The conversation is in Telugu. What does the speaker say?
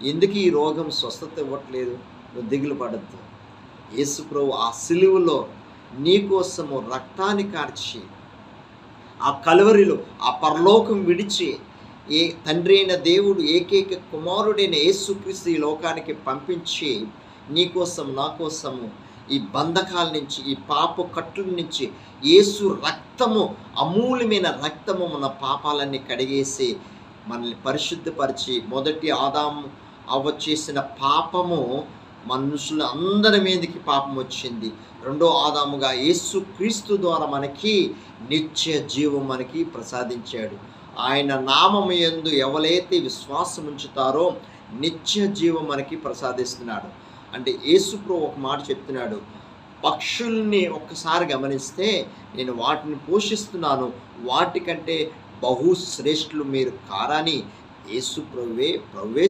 ఎందుకు ఈ రోగం స్వస్థత ఇవ్వట్లేదు? నువ్వు దిగులు పడద్దు. యేసు ప్రభు ఆ సిలువులో నీకోసము రక్తాన్ని కార్చి ఆ కలువరిలో ఆ పరలోకం విడిచి ఏ తండ్రి అయిన దేవుడు ఏకైక కుమారుడైన యేసుక్రీస్తు ఈ లోకానికి పంపించి నీకోసం నా కోసము ఈ బంధకాల నుంచి ఈ పాప కట్టుల నుంచి యేసు రక్తము అమూల్యమైన రక్తము మన పాపాలన్నీ కడిగేసి మనల్ని పరిశుద్ధపరిచి మొదటి ఆదాము అవ్వ చేసిన పాపము మనుషుల అందరి మీదకి పాపం వచ్చింది. రెండో ఆదాముగా యేసు క్రీస్తు ద్వారా మనకి నిత్య జీవం మనకి ప్రసాదించాడు. ఆయన నామము యందు ఎవరైతే విశ్వాసం ఉంచుతారో నిత్య జీవం మనకి ప్రసాదిస్తున్నాడు. అంటే యేసుప్రభు ఒక మాట చెప్తున్నాడు. పక్షుల్ని ఒక్కసారి గమనిస్తే నేను వాటిని పోషిస్తున్నాను. వాటికంటే బహుశ్రేష్ఠులు మీరు కారని యేసు ప్రవ్వే ప్రభువే